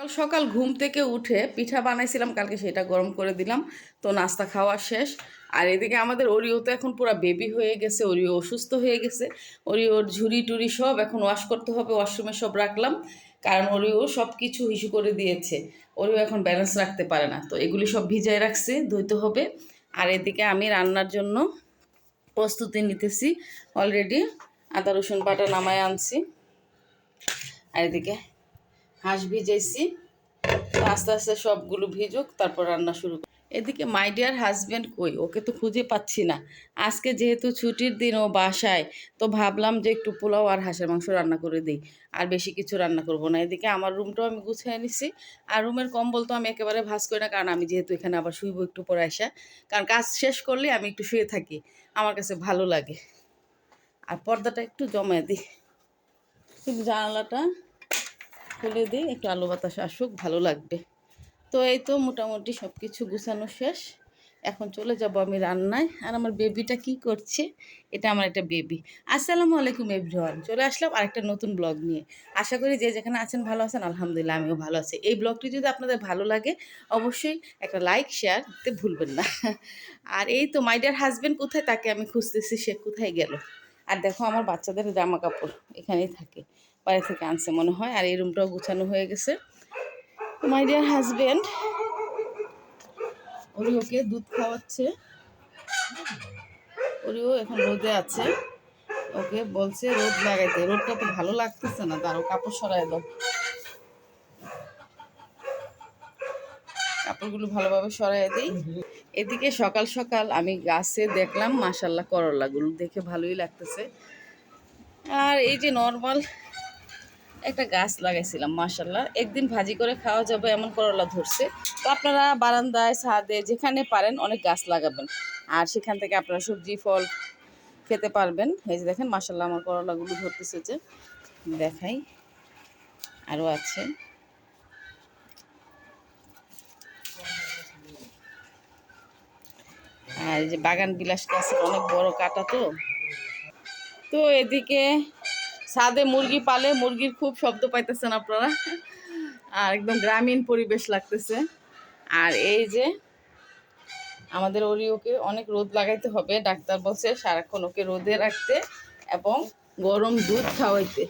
সকাল সকাল ঘুম থেকে উঠে পিঠা বানাইছিলাম, কালকে সেটা গরম করে দিলাম। তো নাস্তা খাওয়া শেষ। আর এদিকে আমাদের ওরিও তো এখন পুরো বেবি হয়ে গেছে ওরিও অসুস্থ হয়ে গেছে। ওরিওর ঝুড়ি টুরি সব এখন ওয়াশ করতে হবে ওয়াশরুমে সব রাখলাম। কারণ ওরিও সব কিছু হিসু করে দিয়েছে। ওরিও এখন ব্যালেন্স রাখতে পারে না। তো এগুলি সব ভিজায় রাখছে, ধুইতে হবে। আর এদিকে আমি রান্নার জন্য প্রস্তুতি নিতেছি। অলরেডি আদা, রসুন বাটা নামায় আনছি। আর এদিকে হাঁস ভিজাইছি আস্তে আস্তে সবগুলো ভিজুক, তারপর রান্না শুরু। এদিকে মাই ডিয়ার হাজব্যান্ড কই? ওকে তো খুঁজে পাচ্ছি না। আজকে যেহেতু ছুটির দিন ও বাসায়, তো ভাবলাম যে একটু পোলাও আর হাঁসের মাংস রান্না করে দিই। আর বেশি কিছু রান্না করব না। এদিকে আমার রুমটাও আমি গুছিয়ে নিছি আর রুমের কম্বল তো আমি একেবারে ভাস করি না, কারণ আমি যেহেতু এখানে আবার শুইব একটু পরে আসা কারণ কাজ শেষ করলে আমি একটু শুয়ে থাকি। আমার কাছে ভালো লাগে। আর পর্দাটা একটু জমায় দিই। জানালাটা খুলে দিই, একটু আলো বাতাস আসুক, ভালো লাগবে। তো এই তো মোটামুটি সব কিছু গুছানো শেষ। এখন চলে যাব আমি রান্নায়। আর আমার বেবিটা কি করছে? এটা আমার একটা বেবি। আসসালামু আলাইকুম এভরিওয়ান। চলে আসলাম আরেকটা নতুন ব্লগ নিয়ে। আশা করি যে যেখানে আছেন ভালো আছেন, আলহামদুলিল্লাহ আমিও ভালো আছি। এই ব্লগটি যদি আপনাদের ভালো লাগে, অবশ্যই একটা লাইক, শেয়ার দিতে ভুলবেন না। আর এই তো মাইডার হাজব্যান্ড কোথায়? তাকে আমি খুঁজতেছি, সে কোথায় গেল? আর দেখো আমার বাচ্চাদের জামা কাপড় এখানেই থাকে, বাইরে থেকে আনছে মনে হয়। আর এই রুমটাও গুছানো হয়ে গেছে। মাই ডিয়ার হাজবেন্ড ওরিওকে দুধ খাওয়াচ্ছে। ওরিও এখন রোদে আছে। ওকে বলছে রোদ লাগাইতে। রোদটা তো ভালো লাগতেছে না তারও কাপড় সরাই দাও। কাপড়গুলো ভালোভাবে সরাই দিই। এদিকে সকাল সকাল আমি গাছে দেখলাম মাসাল্লাহ করলাগুলো দেখে ভালোই লাগতেছে। আর এই যে নর্মাল একটা গাছ লাগাইছিলাম মাসাল্লাহ একদিন ভাজি করে খাওয়া যাবে এমন করলা ধরছে। তো আপনারা বারান্দায়, ছাদে, যেখানে পারেন অনেক গাছ লাগাবেন। আর সেখান থেকে আপনারা সবজি, ফল খেতে পারবেন। এই যে দেখেন মাসাল্লাহ আমার করলাগুলো ধরতেছে যে। দেখাই। আরও আছে। আর এই যে বাগান বিলাস গাছের অনেক বড় কাটা তো। তো এদিকে ছাদে মুরগি পালে, মুরগির খুব শব্দ পাইতেছেন আপনারা। আর একদম গ্রামীণ পরিবেশ লাগতেছে। আর এই যে আমাদের ওরিওকে অনেক রোদ লাগাইতে হবে। ডাক্তার বলছে সারাক্ষণ ওকে রোদে রাখতে এবং গরম দুধ খাওয়াইতে।